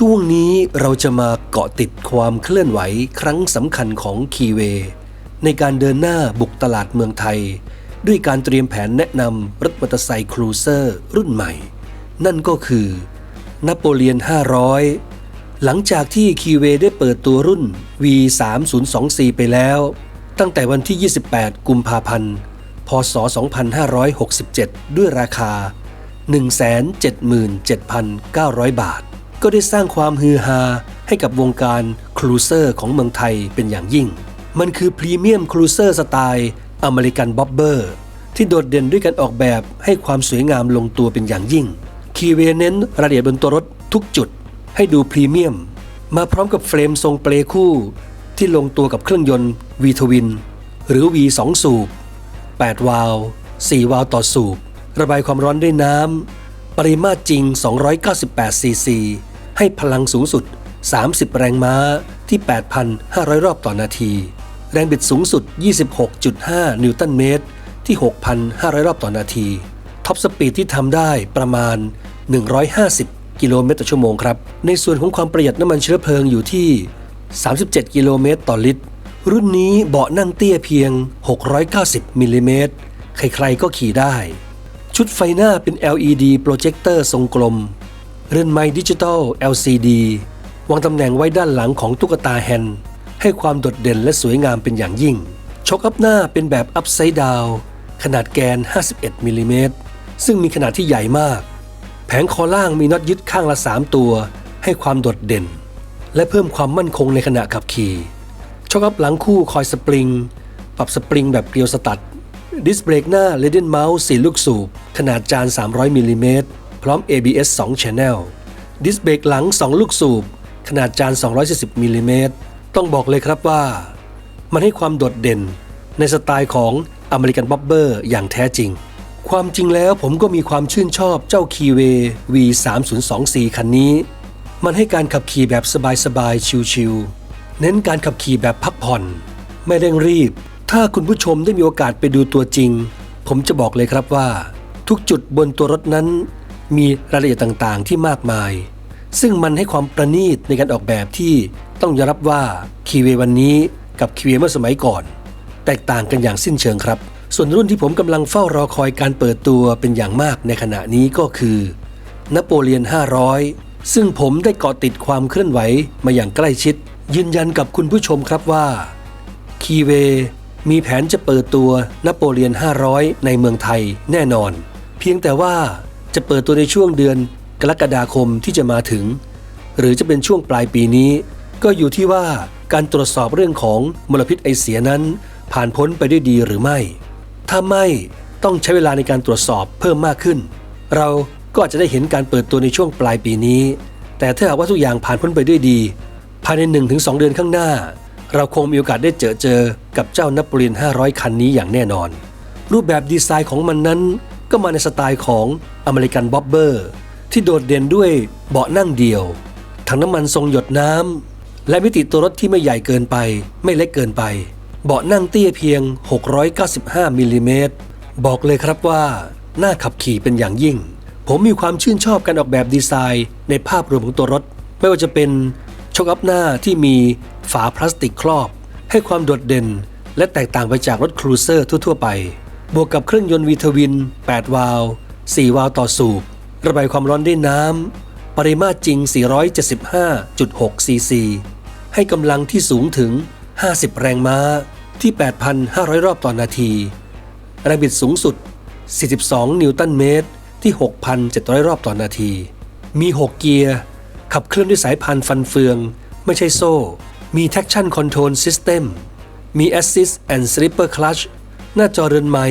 ช่วงนี้เราจะมาเกาะติดความเคลื่อนไหวครั้งสำคัญของคีเว ในการเดินหน้าบุกตลาดเมืองไทย ด้วยการเตรียมแผนแนะนำรถมอเตอร์ไซค์ครูเซอร์รุ่นใหม่ นั่นก็คือนโปเลียน 500 หลังจากที่คีเวได้เปิดตัวรุ่น V3024 ไปแล้ว ตั้งแต่วันที่ 28 กุมภาพันธ์ พศ 2567 ด้วยราคา 177,900 บาท ก็ได้สร้างความฮือฮาให้กับวงการครูเซอร์ของเมืองไทยเป็นอย่างยิ่ง มันคือพรีเมียมครูเซอร์สไตล์อเมริกันบ๊อบเบอร์ที่โดดเด่นด้วยการออกแบบให้ความสวยงามลงตัวเป็นอย่างยิ่ง คีเวเน้นรายละเอียดบนตัวรถทุกจุด ให้ดูพรีเมียม มาพร้อมกับเฟรมทรงเปลคู่ ที่ลงตัวกับเครื่องยนต์ V ทวินหรือ V 2สูบ8วาล์ว4วาล์วต่อสูบ ระบายความร้อนด้วยน้ำ ปริมาตรจริง 298 ซีซี ให้พลังสูงสุด 30 แรงม้าที่ 8,500 รอบต่อนาที แรงบิดสูงสุด 26.5 นิวตันเมตร ที่ 6,500 รอบต่อนาที ท็อปสปีดที่ทำได้ประมาณ 150 กิโลเมตรต่อชั่วโมงครับ ในส่วนของความประหยัดน้ำมันเชื้อเพลิงอยู่ที่ 37 กิโลเมตรต่อลิตร รุ่นนี้เบาะนั่งเตี้ยเพียง 690 มิลลิเมตร ใครๆก็ขี่ได้ ชุดไฟหน้าเป็น LED โปรเจคเตอร์ทรงกลม เรือนไม้ดิจิตอล LCD วางตำแหน่งไว้ด้านหลังของตุ๊กตาแฮนด์ให้ความโดดเด่นและสวยงามเป็นอย่างยิ่งช็อคอัพหน้าเป็นแบบอัพไซด์ดาวขนาดแกน 51มิลลิเมตรซึ่งมีขนาดที่ใหญ่มาก แผงคอล่างมีน็อตยึดข้างละ 3 ตัว ให้ความโดดเด่น และเพิ่มความมั่นคงในขณะขับขี่ช็อคอัพหลังคู่คอยสปริง ปรับสปริงแบบเกลียวสตัด ดิสเบรกหน้าเลด e นเมาส์4ลูกสูบ ขนาดจาน 300มิลลิเมตรพร้อม ABS 2 Channel ดิสเบรกหลัง 2 ลูกสูบ ขนาดจาน 240มิลลิเมตรต้องบอกเลยครับว่า มันให้ความโดดเด่น ในสไตล์ของอเมริกันบ๊อบเบอร์อย่างแท้จริง ความจริงแล้วผมก็มีความชื่นชอบเจ้าคีเว V3024 คันนี้ มันให้การขับขี่แบบสบายๆชิลๆเน้นการขับขี่แบบพักผ่อน ไม่เร่งรีบ ถ้าคุณผู้ชมได้มีโอกาสไปดูตัวจริง ผมจะบอกเลยครับว่า ทุกจุดบนตัวรถนั้น มีรายละเอียดต่างๆ ที่มากมาย ซึ่งมันให้ความประณีตในการออกแบบที่ต้องยอมรับว่าคีเววันนี้กับคีเวเมื่อสมัยก่อน แตกต่างกันอย่างสิ้นเชิงครับ ส่วนรุ่นที่ผมกำลังเฝ้ารอคอยการเปิดตัวเป็นอย่างมากในขณะนี้ก็คือนโปเลียน 500 ซึ่งผมได้เกาะติดความเคลื่อนไหวมาอย่างใกล้ชิด ยืนยันกับคุณผู้ชมครับว่าคีเว มีแผนจะเปิดตัวนโปเลียน 500 ในเมืองไทยแน่นอน เพียงแต่ว่าจะเปิดตัวในช่วงเดือนกรกฎาคมที่จะมาถึง หรือจะเป็นช่วงปลายปีนี้ ก็อยู่ที่ว่าการตรวจสอบเรื่องของมลพิษไอเสียนั้น ผ่านพ้นไปด้วยดีหรือไม่ ถ้าไม่ต้องใช้เวลาในการตรวจสอบเพิ่มมากขึ้น เราก็อาจจะได้เห็นการเปิดตัวในช่วงปลายปีนี้ แต่ถ้าหากว่าทุกอย่างผ่านพ้นไปด้วยดี ภายใน 1-2 เดือนข้างหน้า เราคงมีโอกาสได้เจอเจอกับเจ้านโปเลียน 500 คันนี้อย่างแน่นอน รูปแบบดีไซน์ของมันนั้น ก็มาในสไตล์ของอเมริกันบ๊อบเบอร์ที่โดดเด่นด้วยเบาะนั่งเดียว ถังน้ำมันทรงหยดน้ำ และมิติตัวรถที่ไม่ใหญ่เกินไป ไม่เล็กเกินไป เบาะนั่งเตี้ยเพียง 695มิลลิเมตรบอกเลยครับว่า น่าขับขี่เป็นอย่างยิ่ง ผมมีความชื่นชอบการออกแบบดีไซน์ ในภาพรวมของตัวรถ ไม่ว่าจะเป็น ช็อคอัพหน้าที่มีฝาพลาสติกครอบ ให้ความโดดเด่น และแตกต่างไปจากรถครูเซอร์ทั่วๆไป บวกกับเครื่องยนต์วีทวิน 8 วาล์ว4วาล์วต่อสูบ ระบายความร้อนด้วยน้ำ ปริมาตรจริง 475.6 ซีซี ให้กำลังที่สูงถึง 50 แรงม้าที่ 8,500 รอบต่อนาที แรงบิดสูงสุด 42 นิวตันเมตรที่ 6,700 รอบต่อนาที มี 6 เกียร์ ขับเคลื่อนด้วยสายพานฟันเฟือง ไม่ใช่โซ่ มี traction control system มี assist and slipper clutch หน้าจอเรือนไม้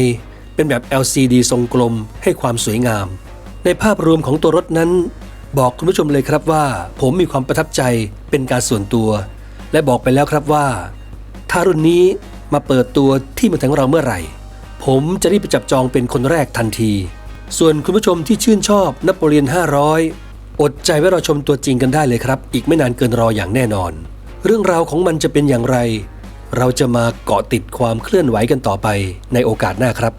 เป็นแบบ LCD ทรงกลมให้ความสวยงาม ในภาพรวมของตัวรถนั้น บอกคุณผู้ชมเลยครับว่า ผมมีความประทับใจเป็นการส่วนตัว และบอกไปแล้วครับว่า ถ้ารุ่นนี้มาเปิดตัวที่เมืองไทยของเราเมื่อไหร่ ผมจะรีบไปจับจองเป็นคนแรกทันที ส่วนคุณผู้ชมที่ชื่นชอบนโปเลียน 500 อดใจไว้รอชมตัวจริงกันได้เลยครับ อีกไม่นานเกินรออย่างแน่นอน เรื่องราวของมันจะเป็นอย่างไร เราจะมาเกาะติดความเคลื่อนไหวกันต่อไปในโอกาสหน้าครับ